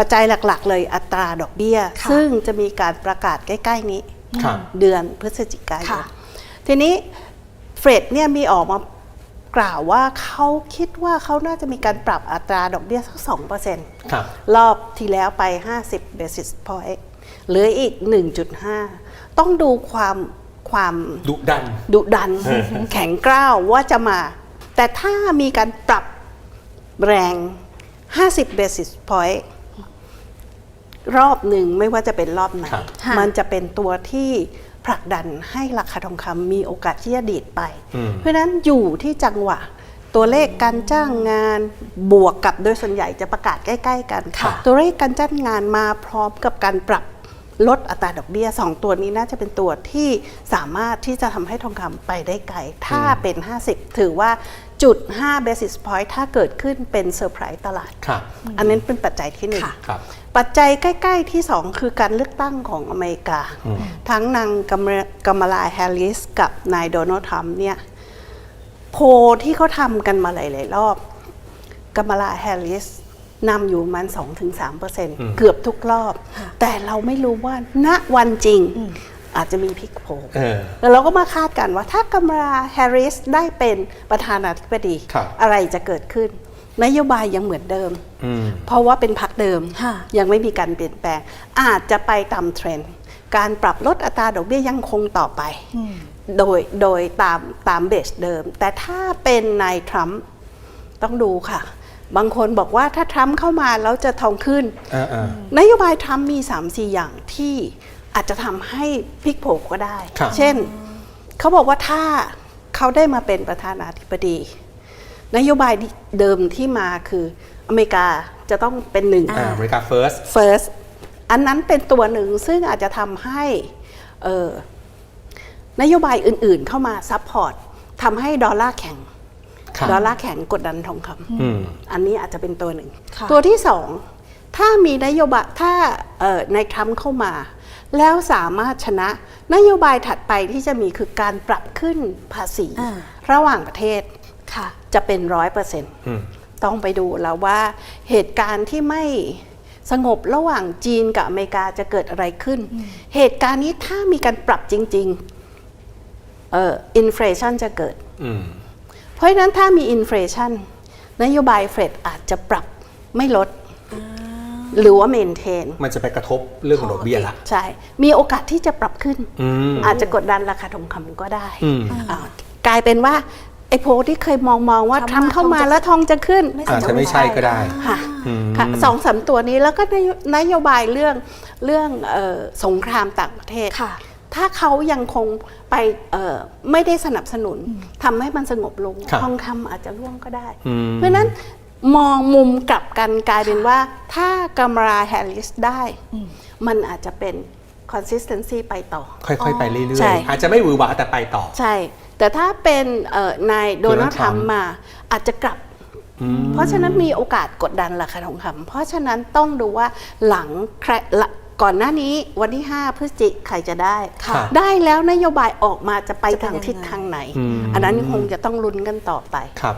ปัจจัยหลักๆ เลยอัตราดอกเบี้ยค่ะซึ่งจะมีการประกาศใกล้ ๆ นี้ครับเดือนพฤศจิกายนค่ะทีนี้เฟรดเนี่ยมีออกมากล่าวว่าเขาคิดว่าเขาน่าจะมีการปรับอัตราดอกเบี้ยสัก2%ครับรอบที่แล้วไป 50 basis point เหลืออีก 1.5 ต้องดูความความดุดัน ดุดัน แข็งกร้าวว่าจะมา แต่ถ้ามีการปรับแรง 50 basis point รอบหนึ่งไม่ว่าจะเป็นรอบไหน ครับค่ะมันจะเป็นตัวที่ผลักดันให้ราคาทองคำมีโอกาสที่จะดีดไป อืม เพราะฉะนั้นอยู่ที่จังหวะ ตัวเลขการจ้างงานบวกกับโดยส่วนใหญ่จะประกาศใกล้ ๆ กันค่ะ ตัวเลขการจ้างงานมาพร้อมกับการปรับลดอัตราดอกเบี้ยสองตัวนี้น่าจะเป็นตัวที่สามารถที่จะทำให้ทองคำไปได้ไกลถ้าเป็น 50 ถือว่า จุด5 basis point ถ้าเกิดขึ้นเป็นเซอร์ไพรส์ตลาด ครับ อันนั้นเป็นปัจจัยที่หนึ่งค่ะครับ ปัจจัยใกล้ ๆที่สองคือการเลือกตั้งของอเมริกา อืม ทั้งนางกัมกัมมาลาแฮร์ริสกับนายโดนัลด์ทรัมป์เนี่ย โพลที่เขาทำกันมาหลาย ๆ รอบกัมมาลาแฮร์ริสนำอยู่ประมัน 2-3%เกือบทุกรอบ แต่เราไม่รู้ว่าณวันจริง อาจจะมีพลิกโผเออแล้วเราก็มาคาดกันว่าถ้ากัมมาลาแฮร์ริสได้เป็นประธานาธิบดีครับอะไรจะเกิดขึ้น นโยบายยังเหมือนเดิมอืมเพราะว่าเป็นพักเดิมค่ะยังไม่มีการเปลี่ยนแปลง อาจจะไปตามเทรนด์การปรับลดอัตราดอกเบี้ยยังคงต่อไป โดยโดยตามตามเบสเดิม แต่ถ้าเป็นนายทรัมป์ต้องดูค่ะ บางคนบอกว่าถ้าทรัมป์เข้ามาแล้วจะทองขึ้นอ่าอ่านโยบายทรัมป์มี3 4อย่างที่ อาจจะทำให้พลิกโผก็ได้ ครับ เช่น เขาบอกว่าถ้าเขาได้มาเป็นประธานาธิบดี นโยบายเดิมที่มาคืออเมริกาจะต้องเป็นหนึ่ง อ่าอเมริกา first first อันนั้นเป็นตัวหนึ่งซึ่งอาจจะทำให้เอ่อนโยบายอื่นๆเข้ามาซัพพอร์ตทำให้ดอลลาร์แข็ง ครับ ดอลลาร์แข็งกดดันทองคำอืมอันนี้อาจจะเป็นตัวหนึ่ง ค่ะ ตัวที่สองถ้ามีนโยบายถ้าเอ่อนายทรัมป์เข้ามา แล้วสามารถชนะนโยบายถัดไปที่จะมีคือการปรับขึ้นภาษีอ่าระหว่างประเทศค่ะจะเป็นร้อยเปอร์เซ็นต์อืมต้องไปดูแล้วว่าเหตุการณ์ที่ไม่สงบระหว่างจีนกับอเมริกาจะเกิดอะไรขึ้น เหตุการณ์นี้ถ้ามีการปรับจริงๆเอ่ออินฟลชันจะเกิดอืมเพราะฉะนั้นถ้ามีอินฟลชันนโยบายเฟดอาจจะปรับไม่ลด หรือว่าเมนเทนมันจะไปกระทบเรื่องของดอกเบี้ยละใช่ มีโอกาสที่จะปรับขึ้นอืมอาจจะกดดันราคาทองคำก็ได้อืมอ่ากลายเป็นว่าไอ้โพลที่เคยมองมองๆว่าทำเข้ามาแล้วทองจะขึ้นไม่อาจจะไม่ใช่ก็ได้ค่ะอืมค่ะสองสามตัวนี้แล้วก็นโยนโยบายเรื่องเรื่องเออสงครามต่างประเทศค่ะถ้าเขายังคงไปเอ่อไม่ได้สนับสนุนทำให้มันสงบลงครับทองคำอาจจะร่วงก็ได้อืมเพราะฉะนั้น มองมุมกลับกันกลายเป็นว่า ถ้ากำราแฮร์ริสได้ มันอาจจะเป็น consistency ไปต่อ ค่อยๆ ไปเรื่ใช่อยๆอาจจะไม่หวือหวาแต่ไปต่อ ใช่ แต่ถ้าเป็นเอ่อนายโดนัล Donald ด์ทรัม Trump ป์มาอาจจะกลับเพราะฉะนั้นมีโอกาสกดดันราคาทองคำเพราะฉะนั้นต้องดูว่าหลังใครละก่อนหน้านี้วันที่ 5 พฤศจิกใครจะได้ ค่ะ ได้แล้วนโยบายออกมาจะไปจะเป็นทางทิศยังไง ทางไหน อืม อันนั้นคงจะต้องลุ้นกันต่อไป ครับ